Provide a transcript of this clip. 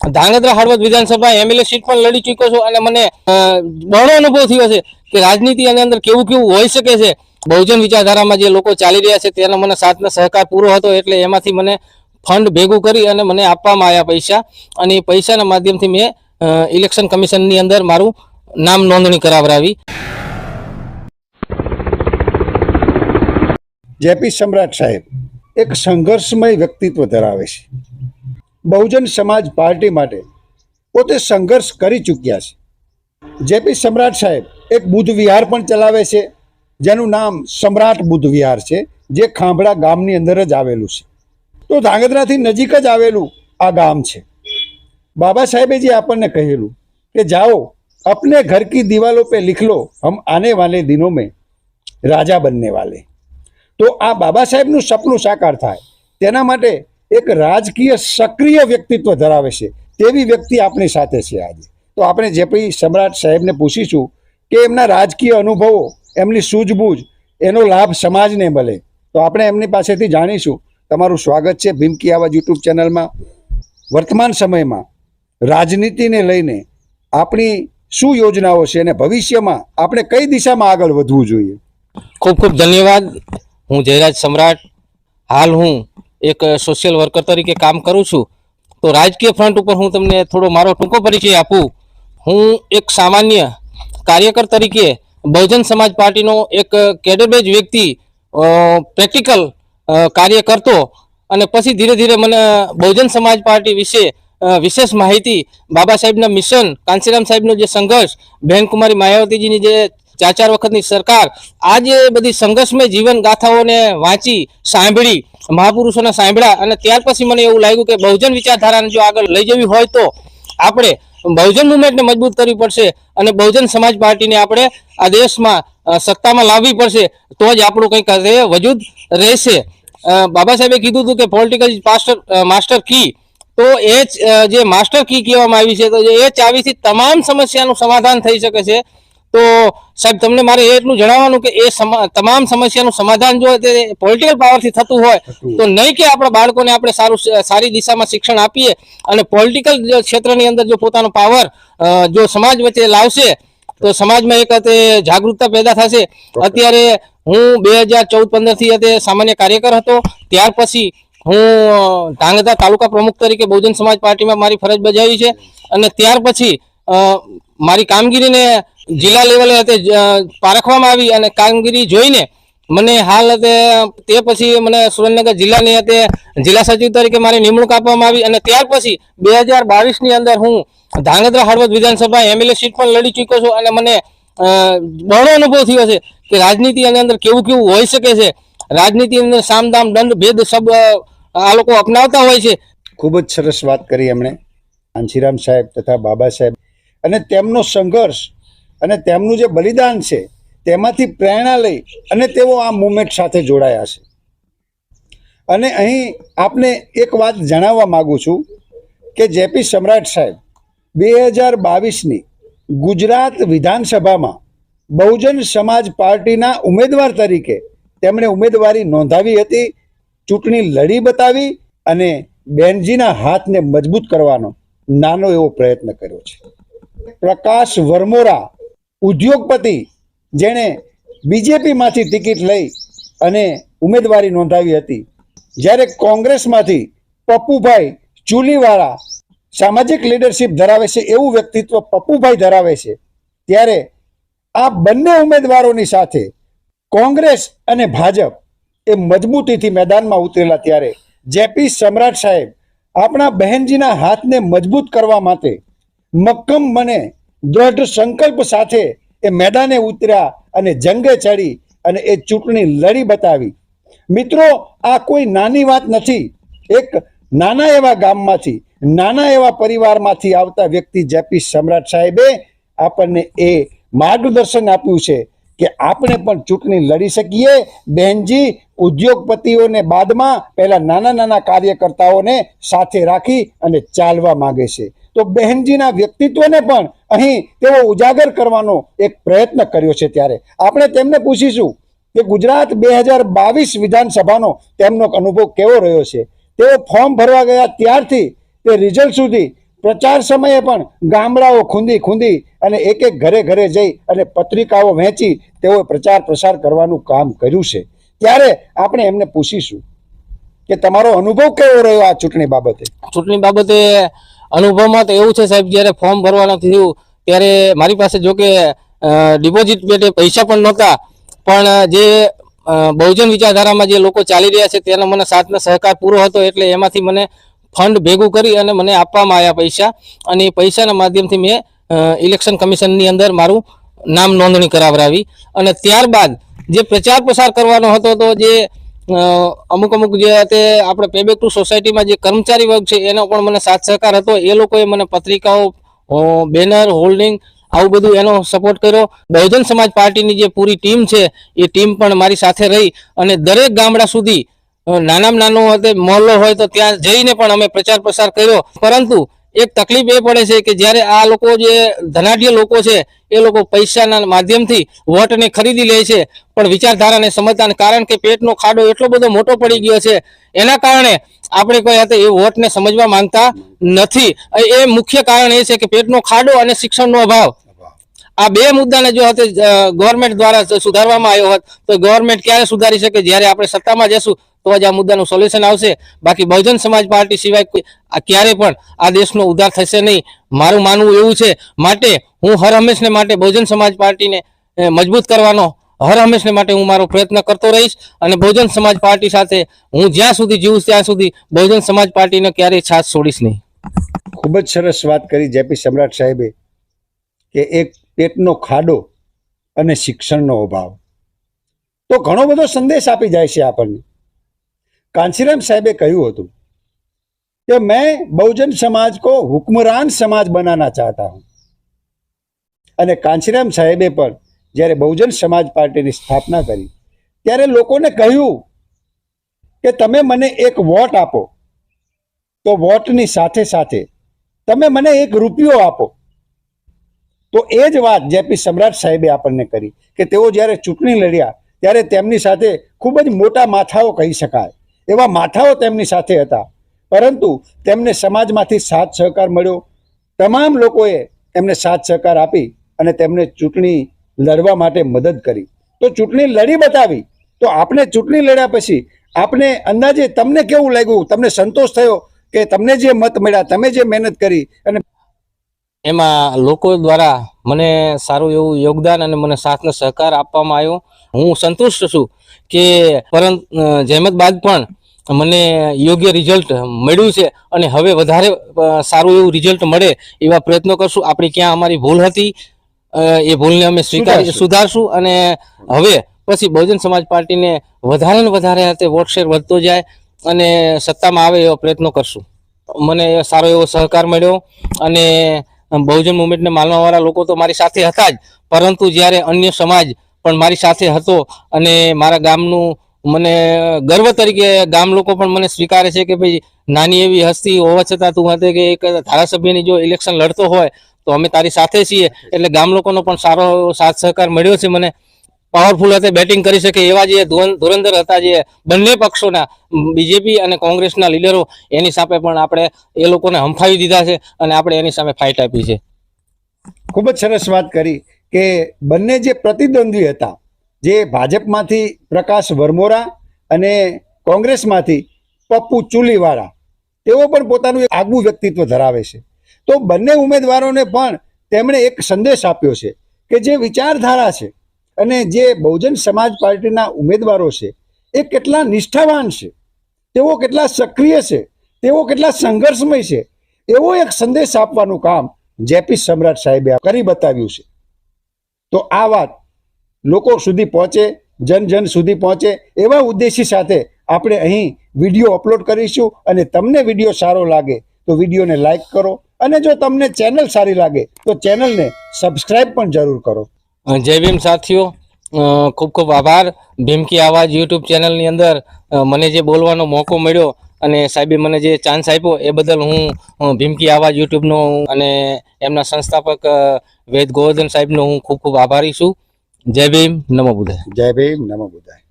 ધાંગધ્રા હળવદ વિધાનસભા MLA seat પણ લડી ચૂક્યો છું અને મને બહોળો અનુભવ થયો છે કે રાજનીતિ અને અંદર કેવું કેવું હોઈ શકે છે, બહુજન વિચારધારામાં જે લોકો ચાલી રહ્યા છે તેનો મને સાથનો સહકાર પૂરો હતો એટલે એમાંથી મને ફંડ ભેગું કરી અને મને આપવામાં આવ્યા પૈસા અને એ પૈસાના માધ્યમથી મેં ઇલેક્શન કમિશનની અંદર મારું નામ નોંધણી કરાવરાવી જેપી સમ્રાટ સાહેબ એક સંઘર્ષમય વ્યક્તિત્વ ધરાવે છે. બહુજન સમાજ પાર્ટી માટે પોતે સંઘર્ષ કરી ચૂક્યા છે. જેપી સમ્રાટ સાહેબ એક બુદ્ધ વિહાર પણ ચલાવે છે, જેનું નામ સમ્રાટ બુદ્ધ વિહાર છે, જે ખાંભડા ગામની અંદર જ આવેલું છે. તો ધાંગધ્રાથી નજીક જ આવેલું આ ગામ છે. બાબા સાહેબે જે આપણને કહેલું કે, જાઓ, અપને ઘર કી દિવાલો પે લિખ લો, હમ આને વાલે દિનો મેં રાજા બનને વાલે. તો આ બાબા સાહેબનું સપનું સાકાર થાય. તેના માટે એક રાજકીય સક્રિય વ્યક્તિત્વ ધરાવે છે, તેવી વ્યક્તિ આપણી સાથે છે આજે. તો આપણે જેપી સમ્રાટ સાહેબને પૂછીશું કે એમના રાજકીય અનુભવો, એમની સૂઝબૂઝ, એનો લાભ સમાજને મળે. તો આપણે એમની પાસેથી જાણીશું. તમારું સ્વાગત છે ભીમકી આવાજ યુટ્યુબ ચેનલમાં. વર્તમાન સમયમાં રાજનીતિને લઈને આપણી શું યોજનાઓ છે અને ભવિષ્યમાં આપણે કઈ દિશામાં આગળ વધવું જોઈએ? ખૂબ ખૂબ ધન્યવાદ. હું જયરાજ સમ્રાટ. હાલ હું એક સોશિયલ વર્કર તરીકે કામ કરું છું, તો રાજકીય ફ્રન્ટ ઉપર હું તમને થોડો મારો ટૂંકો પરિચય આપું. હું એક સામાન્ય કાર્યકર તરીકે બહુજન સમાજ પાર્ટીનો એક કેડરબેજ વ્યક્તિ પ્રેક્ટિકલ કાર્ય કરતો અને પછી ધીરે ધીરે મને બહુજન સમાજ પાર્ટી વિશે વિશેષ માહિતી બાબા સાહેબના મિશન કાંસીરામ સાહેબનો જે સંઘર્ષ, બહેનકુમારી માયાવતીજીની જે ચાર ચાર વખતની સરકાર આ જે બધી સંઘર્ષમય જીવન ગાથાઓને વાંચી, સાંભળી, મહાપુરુષોને સાંભળ્યા અને ત્યાર પછી મને એવું લાગ્યું કે બહુજન વિચારધારાને જો આગળ લઈ જવી હોય તો આપણે બહુજન મુવમેન્ટને મજબૂત કરવી પડશે અને બહુજન સમાજ પાર્ટીને આપણે આ દેશમાં સત્તામાં લાવવી પડશે, તો જ આપણું કંઈક વજૂદ રહેશે. બાબા સાહેબે કીધું હતું કે પોલિટિકલ માસ્ટર માસ્ટર કી તો એ જે માસ્ટર કી કહેવામાં આવી છે, તો એ ચાવીથી તમામ સમસ્યાનું સમાધાન થઈ શકે છે. તો સાહેબ તમને મારે એટલું જણાવવાનું કે એ તમામ સમસ્યાનું સમાધાન જો તે પોલિટિકલ પાવરથી થતું હોય તો નહીં કે આપણા બાળકોને આપણે સારું સારી દિશામાં શિક્ષણ આપીએ અને પોલિટિકલ ક્ષેત્રની અંદર જો પોતાનો પાવર જો સમાજ વચ્ચે લાવશે તો સમાજમાં એક તે જાગૃતતા પેદા થશે. અત્યારે હું બે હજાર ચૌદ પંદરથી તે સામાન્ય કાર્યકર હતો. ત્યાર પછી હું ધાંગધ્રા તાલુકા પ્રમુખ તરીકે બહુજન સમાજ પાર્ટીમાં મારી ફરજ બજાવી છે. અને ત્યાર પછી મારી કામગીરીને જિલ્લા લેવલે તે પારખવામાં આવી અને કામગીરી જોઈને મને હાલ તે તે પછી મને સુરેન્દ્રનગર જિલ્લાની તે જિલ્લા સચિવ તરીકે મારી નિમણૂક આપવામાં આવી અને ત્યાર પછી બે હજાર બાવીસની અંદર હું ધાંગધ્રા હળવદ વિધાનસભા એમએલએ સીટ પણ લડી ચૂક્યો છું અને મને બહોળો અનુભવ થયો છે કે રાજનીતિ અને અંદર કેવું કેવું હોઈ શકે છે. રાજનીતિ અંદર સામદામ, દંડ, ભેદ સબ આ લોકો અપનાવતા હોય છે. ખૂબ જ સરસ વાત કરી એમણે. કાંચીરામ સાહેબ તથા બાબા સાહેબ અને તેમનો સંઘર્ષ અને તેમનું જે બલિદાન છે, તેમાંથી પ્રેરણા લઈ અને તેઓ આ મુવમેન્ટ સાથે જોડાયા છે. અને અહીં આપને એક વાત જણાવવા માગું છું કે જેપી સમ્રાટ સાહેબ બે હજાર બાવીસની ગુજરાત વિધાનસભામાં બહુજન સમાજ પાર્ટીના ઉમેદવાર તરીકે તેમણે ઉમેદવારી નોંધાવી હતી, ચૂંટણી લડી બતાવી અને બેનજીના હાથને મજબૂત કરવાનો નાનો એવો પ્રયત્ન કર્યો છે. પ્રકાશ વર્મોરા ઉદ્યોગપતિ જેણે બીજેપીમાંથી ટિકિટ લઈ અને ઉમેદવારી નોંધાવી હતી. જ્યારે કોંગ્રેસમાંથી પપ્પુભાઈ ચુલીવાળા સામાજિક લીડરશિપ ધરાવે છે એવું વ્યક્તિત્વ પપ્પુભાઈ ધરાવે છે, ત્યારે આ બંને ઉમેદવારોની સાથે કોંગ્રેસ અને ભાજપ એ મજબૂતીથી મેદાનમાં ઉતરેલા ત્યારે જેપી સમ્રાટ સાહેબ આપણા બહેનજીના હાથને મજબૂત કરવા માટે મક્કમ મને દ્રઢ સંકલ્પ સાથે એ મેદાને ઉતર્યા અને જંગે ચડી અને એ ચૂંટણી લડી બતાવી. મિત્રો, આ કોઈ નાની વાત નથી. એક નાના એવા ગામમાંથી, નાના એવા પરિવારમાંથી આવતા વ્યક્તિ જેપી સમ્રાટ સાહેબે આપણને એ માર્ગદર્શન આપ્યું છે કે આપણે પણ ચૂંટણી લડી શકીએ. બહેનજી, ઉદ્યોગપતિઓને બાદમાં પહેલાં નાના નાના કાર્યકર્તાઓને સાથે રાખી અને ચાલવા માગે છે. તો બહેનજીના વ્યક્તિત્વને પણ અહીં તેઓ ઉજાગર કરવાનો એક પ્રયત્ન કર્યો છે ત્યારે. આપણે તેમને પૂછીશું કે ગુજરાત બે હજાર બાવીસ વિધાનસભાનો તેમનો અનુભવ કેવો રહ્યો છે? તેઓ ફોર્મ ભરવા ગયા ત્યારથી તે રિઝલ્ટ સુધી પ્રચાર સમયે પણ ગામડાઓ ખૂંદી ખૂંદી અને એક એક ઘરે ઘરે જઈ અને પત્રિકાઓ વહેંચી તેઓએ પ્રચાર પ્રસાર કરવાનું કામ કર્યું છે. ત્યારે આપણે એમને પૂછીશું કે તમારો અનુભવ કેવો રહ્યો આ ચૂંટણી બાબતે? ચૂંટણી બાબતે અનુભવમાં તો એવું છે સાહેબ, જ્યારે ફોર્મ ભરવાનું થયું, ત્યારે મારી પાસે જો કે ડિપોઝિટ પેટે પૈસા પણ નહોતા. પણ જે બહુજન વિચારધારામાં જે લોકો ચાલી રહ્યા છે, તેનો મને સાથનો સહકાર પૂરો હતો, એટલે એમાંથી મને ફંડ ભેગું કરી અને મને આપવામાં આવ્યા પૈસા. અને એ પૈસાના માધ્યમથી મેં ઇલેક્શન કમિશનની અંદર મારું નામ નોંધણી કરાવરાવી અને ત્યારબાદ જે પ્રચાર પ્રસાર કરવાનો હતો, તો જે અમુક અમુક જે તે આપણે પેબેક ટુ સોસાયટીમાં જે કર્મચારી વર્ગ છે, એનો પણ મને સાથ સહકાર હતો. એ લોકોએ મને પત્રિકાઓ બેનર હોલ્ડિંગ આવું બધું એનો સપોર્ટ કર્યો. બહુજન સમાજ પાર્ટીની જે પૂરી ટીમ છે, એ ટીમ પણ મારી સાથે રહી અને દરેક ગામડા સુધી નાનામાં નાનો હતે મહોલ્લો હોય તો ત્યાં જઈને પણ અમે પ્રચાર પ્રસાર કર્યો. પરંતુ એક તકલીફ એ પડે છે કે જ્યારે આ લોકો જે ધનાઢ્ય લોકો છે, એ લોકો પૈસાના માધ્યમથી વોટને ખરીદી લે છે. પણ વિચારધારાને સમજતા કારણ કે પેટનો ખાડો એટલો બધો મોટો પડી ગયો છે, એના કારણે આપણે કોઈ તો એ વોટને સમજવા માંગતા નથી. એ મુખ્ય કારણ એ છે કે પેટનો ખાડો અને શિક્ષણનો અભાવ. આ બે મુદ્દાને જો ગવર્મેન્ટ દ્વારા સુધારવામાં આવ્યો હોત, તો ગવર્મેન્ટ ક્યારે સુધારી શકે? જ્યારે આપણે સત્તામાં જશું, તો જ આ મુદ્દાનું સોલ્યુશન આવશે. બાકી બહુજન સમાજ પાર્ટી સિવાય ક્યારે પણ આ દેશનો ઉદ્ધાર થશે નહીં. મારું માનવું એવું છે, માટે હું હર હંમેશને માટે બહુજન સમાજ પાર્ટીને મજબૂત કરવાનો, હર હંમેશને માટે હું મારો પ્રયત્ન કરતો રહીશ. અને બહુજન સમાજ પાર્ટી સાથે હું જ્યાં સુધી જીવું ત્યાં સુધી બહુજન સમાજ પાર્ટીને ક્યારેય છાસ છોડીશ નહીં. ખૂબ જ સરસ વાત કરી જેપી સમ્રાટ સાહેબે, કે એક પેટનો ખાડો અને શિક્ષણનો અભાવ. તો ઘણો બધો સંદેશ આપી જાય છે આપણને. કાંશીરામ સાહેબે કહ્યું હતું કે, મેં બહુજન સમાજ કો હુકમરાન સમાજ બનાના ચાહતા હું. અને કાંશીરામ સાહેબે પણ જ્યારે બહુજન સમાજ પાર્ટીની સ્થાપના કરી, ત્યારે લોકોને કહ્યું કે, તમે મને એક વોટ આપો. તો વોટની સાથે સાથે તમે મને એક રૂપિયો આપો. તો એ જ વાત જેપી સમ્રાટ સાહેબે આપણને કરી, કે તેઓ જ્યારે ચૂંટણી લડ્યા, ત્યારે તેમની સાથે ખૂબ જ મોટા માથાઓ કહી શકાય. એવા માથાઓ તેમની સાથે હતા. પરંતુ તેમને સમાજમાંથી સાથ સહકાર મળ્યો. તમામ લોકોએ એમને સાથ સહકાર આપી અને તેમને ચૂંટણી લડવા માટે મદદ કરી. તો ચૂંટણી લડી બતાવી. તો આપણે ચૂંટણી લડ્યા પછી આપણે અંદાજે તમને કેવું લાગ્યું? તમને સંતોષ થયો કે તમને જે મત મળ્યા, તમે જે મહેનત કરી અને એમાં લોકો દ્વારા મને સારું એવું યોગદાન અને મને સાથનો સહકાર આપવામાં આવ્યો. હું સંતુષ્ટ છું કે પરંતુ જહેમત બાદ પણ મને યોગ્ય રિઝલ્ટ મળ્યું છે અને હવે વધારે સારું એવું રિઝલ્ટ મળે એવા પ્રયત્નો કરશું. આપણી ક્યાં અમારી ભૂલ હતી એ ભૂલને અમે સ્વીકારી સુધારશું. અને હવે પછી બહુજન સમાજ પાર્ટીને વધારે ને વધારે હાથે વોટ શેર વધતો જાય અને સત્તામાં આવે એવા પ્રયત્નો કરશું. મને સારો એવો સહકાર મળ્યો અને બહુજન મુવમેન્ટને માનવાવાળા લોકો તો મારી સાથે હતા જ. પરંતુ જ્યારે અન્ય સમાજ પણ મારી સાથે હતો અને મારા ગામનું મને ગર્વ તરીકે ગામ લોકો પણ મને સ્વીકારે છે કે ભાઈ, નાની એવી હસ્તી હોવા છતાં તું hatte કે એક ધારાસભ્યની જો ઇલેક્શન લડતો હોય, તો અમે તારી સાથે છીએ. એટલે ગામ લોકોનો પણ સારો સાથ સહકાર મળ્યો છે મને. પાવરફુલ હતા બેટિંગ કરી શકે એવા જે ધુરં- ધુરંધર હતા જે બંને પક્ષોના બીજેપી અને કોંગ્રેસના લીડરો, એની સામે પણ આપણે એ લોકોને હંફાવી દીધા છે અને આપણે એની સામે ફાઇટ આપી છે. ખૂબ જ સરસ વાત કરી કે બંને જે પ્રતિદ્વંદ્વી હતા, જે ભાજપમાંથી પ્રકાશ વરમોરા અને કોંગ્રેસમાંથી પપ્પુ ચુલીવાળા, તેઓ પણ પોતાનું એક આગવું વ્યક્તિત્વ ધરાવે છે. તો બંને ઉમેદવારોને પણ તેમણે એક સંદેશ આપ્યો છે કે જે વિચારધારા છે અને જે બહુજન સમાજ પાર્ટીના ઉમેદવારો છે, એ કેટલા નિષ્ઠાવાન છે, તેઓ કેટલા સક્રિય છે, તેઓ કેટલા સંઘર્ષમય છે, એવો એક સંદેશ આપવાનું કામ જેપી સમ્રાટ સાહેબે કરી બતાવ્યું છે. તો આ વાત લોકો સુધી પહોંચે, જન જન સુધી પહોંચે, એવા ઉદ્દેશી સાથે આપણે અહીં વીડિયો અપલોડ કરીશું અને તમને વીડિયો સારો લાગે તો વિડીયોને લાઈક કરો અને જો તમને ચેનલ સારી લાગે તો ચેનલને સબસ્ક્રાઈબ પણ જરૂર કરો. જય ભીમ સાથીઓ. ખૂબ ખૂબ આભાર. ભીમકી આવાજ યુટ્યુબ ચેનલની અંદર મને જે બોલવાનો મોકો મળ્યો અને સાહેબે મને જે ચાન્સ આપ્યો એ બદલ હું ભીમકી આવાજ યુટ્યુબનો અને એમના સંસ્થાપક વેદ ગોવર્ધન સાહેબનો હું ખૂબ ખૂબ આભારી છું. જય ભીમ, નમો બુધાય જય ભીમ, નમો બુદ્ધાય.